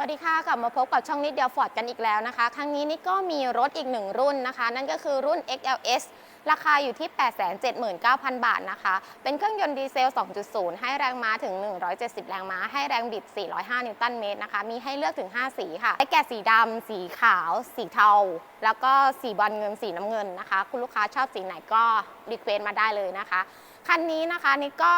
สวัสดีค่ะกลับมาพบกับช่องนิดเดียวฟอร์ดกันอีกแล้วนะคะ ครั้งนี้นิดก็มีรถอีกหนึ่งรุ่นนะคะ นั่นก็คือรุ่น XLS ราคาอยู่ที่ 879,000 บาทนะคะ เป็นเครื่องยนต์ดีเซล 2.0 ให้แรงม้าถึง 170 แรงม้า ให้แรงบิด 405 นิวตันเมตรนะคะ มีให้เลือกถึง 5 สีค่ะได้แก่สีดำ สีขาว สีเทา แล้วก็สีบอลเงิน สีน้ำเงินนะคะ คุณลูกค้าชอบสีไหนก็รีเควสต์มาได้เลยนะคะ คันนี้นะคะนิดก็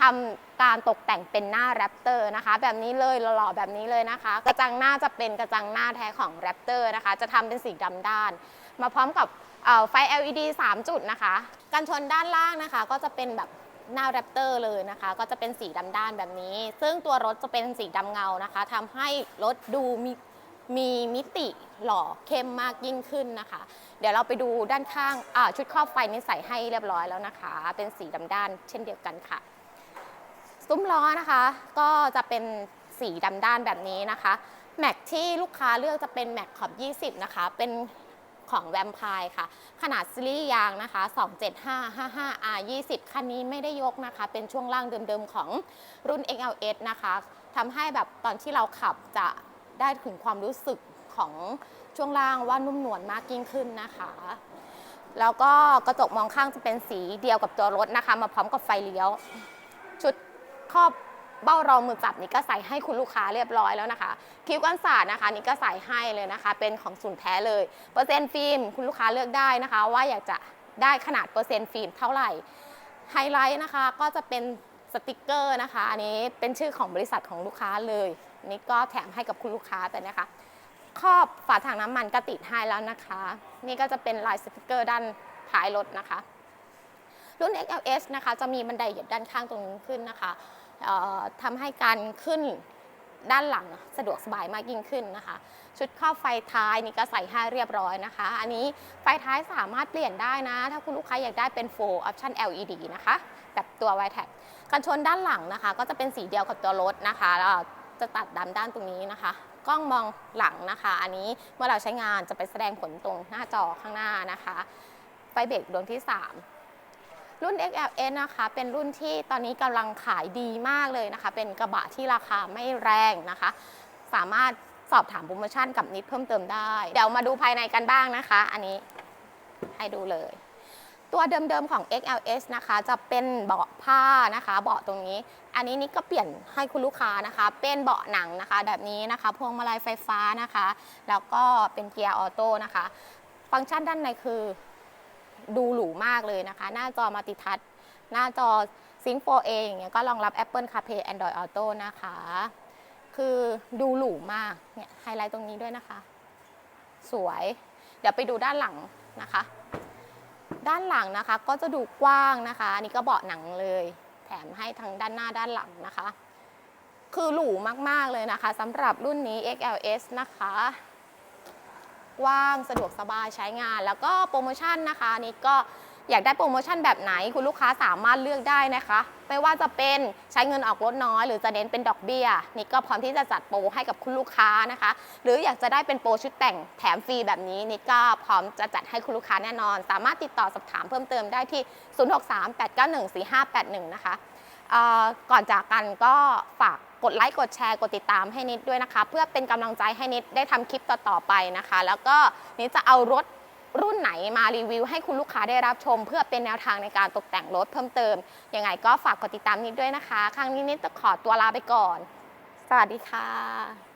ทำการตกแต่งเป็นหน้าแรปเตอร์นะคะ แบบนี้เลยหล่อๆแบบนี้เลยนะคะ กระจังหน้าจะเป็นกระจังหน้าแท้ของแรปเตอร์นะคะ จะทำเป็นสีดำด้าน มาพร้อมกับไฟ LED 3 จุดนะคะ กันชนด้านล่างนะคะ ก็จะเป็นแบบหน้าแรปเตอร์เลยนะคะ ก็จะเป็นสีดำด้านแบบนี้ ซึ่งตัวรถจะเป็นสีดำเงานะคะทำให้รถดูมีมีมิติหล่อเข้มมากยิ่งขึ้นนะคะ เดี๋ยวเราไปดูด้านข้างชุดครอบไฟนี่ใส่ให้เรียบร้อยแล้วนะคะ เป็นสีดำด้านเช่นเดียวกันค่ะ ซุ้มล้อนะคะ ก็จะเป็นสีดำด้านแบบนี้นะคะ แม็กที่ลูกค้าเลือกจะเป็นแม็กขอบ 20 นะคะ เป็นของแวมไพร์ค่ะ ขนาดซีรีส์ยางนะคะ 27555R 20 คันนี้ไม่ได้ยกนะคะ เป็นช่วงล่างเดิมๆของรุ่น XLS นะคะทำให้แบบตอนที่เราขับจะได้ถึงความรู้สึกของช่วงล่างว่านุ่มนวลมากยิ่งขึ้นนะคะ แล้วก็กระจกมองข้างจะเป็นสีเดียวกับตัวรถนะคะ มาพร้อมกับไฟเลี้ยว ชุด ครอบเบ้ารองมือจับนี่ก็ใส่ให้คุณลูกค้าเรียบร้อยแล้วนะคะ คิ้วกันศาสตร์นะคะนี่ก็ใส่ให้เลยนะคะ เป็นของศูนย์แท้เลย เปอร์เซ็นต์ฟิล์มคุณลูกค้าเลือกได้นะคะ ว่าอยากจะได้ขนาดเปอร์เซ็นต์ฟิล์มเท่าไหร่ ไฮไลท์นะคะก็จะเป็นสติกเกอร์นะคะ อันนี้เป็นชื่อของบริษัทของลูกค้าเลย นี่ก็แถมให้กับคุณลูกค้าไปนะคะ ครอบฝาถังน้ำมันก็ติดให้แล้วนะคะ นี่ก็จะเป็นลายสติกเกอร์ด้านท้ายรถนะคะ รุ่น XLS นะคะจะมีบันไดเหยียบด้านข้างตรงนี้ขึ้นนะคะ ทำให้การขึ้นด้านหลังสะดวกสบายมากยิ่งขึ้นนะคะ ชุดครอบไฟท้ายนี่ก็ใส่ให้เรียบร้อยนะคะ อันนี้ไฟท้ายสามารถเปลี่ยนได้นะ ถ้าคุณลูกค้าอยากได้เป็น full option LED นะคะ แบบตัว w i t e c กันชนด้านหลังนะคะ ก็จะเป็นสีเดียวกับตัวรถนะคะแล้วจะตัดดำด้านตรงนี้นะคะ กล้องมองหลังนะคะ อันนี้เมื่อเราใช้งานจะไปแสดงผลตรงหน้าจอข้างหน้านะคะ ไฟเบรกดวงที่ 3 รุ่น XLS นะคะ เป็นรุ่นที่ตอนนี้กำลังขายดีมากเลยนะคะ เป็นกระบะที่ราคาไม่แรงนะคะ สามารถสอบถามโปรโมชั่นกับนิดเพิ่มเติมได้ เดี๋ยวมาดูภายในกันบ้างนะคะ อันนี้ให้ดูเลย ตัวเดิมๆของ XLS นะคะ จะเป็นเบาะผ้านะคะ เบาะตรงนี้ อันนี้นิดก็เปลี่ยนให้คุณลูกค้านะคะ เป็นเบาะหนังนะคะ แบบนี้นะคะ พวงมาลัยไฟฟ้านะคะ แล้วก็เป็นเกียร์ออโต้นะคะ ฟังก์ชันด้านในคือ ดูหรูมากเลยนะคะ หน้าจอมัลติทัชหน้าจอ Sync 4A อย่างเงี้ยก็รองรับ Apple CarPlay Android Auto นะคะ คือดูหรูมาก เนี่ยไฮไลท์ตรงนี้ด้วยนะคะ สวย เดี๋ยวไปดูด้านหลังนะคะ ด้านหลังนะคะก็จะดูกว้างนะคะ อันนี้ก็เบาะหนังเลย แถมให้ทั้งด้านหน้าด้านหลังนะคะ คือหรูมากๆเลยนะคะสำหรับรุ่นนี้ XLS นะคะ กว้างสะดวกสบายใช้งาน แล้วก็โปรโมชั่นนะคะนี่ก็อยากได้โปรโมชั่นแบบไหนคุณลูกค้าสามารถเลือกได้นะคะ ไม่ว่าจะเป็นใช้เงินออกรถน้อย หรือจะเน้นเป็นดอกเบี้ยนี่ก็พร้อมที่จะจัดโปรให้กับคุณลูกค้านะคะ หรืออยากจะได้เป็นโปรชุดแต่งแถมฟรีแบบนี้นี่ก็พร้อมจะจัดให้คุณลูกค้าแน่นอน สามารถติดต่อสอบถามเพิ่มเติมได้ที่ 0638914581 นะคะก่อนจากกันก็ฝาก กดไลค์กดแชร์กดติดตามให้นิดด้วยนะคะ เพื่อเป็นกำลังใจให้นิดได้ทำคลิปต่อๆไปนะคะ แล้วก็นิดจะเอารถรุ่นไหนมารีวิว ให้คุณลูกค้าได้รับชม เพื่อเป็นแนวทางในการตกแต่งรถเพิ่มเติมยังไงก็ฝากกดติดตามนิดด้วยนะคะ ครั้งนี้นิดจะขอตัวลาไปก่อน สวัสดีค่ะ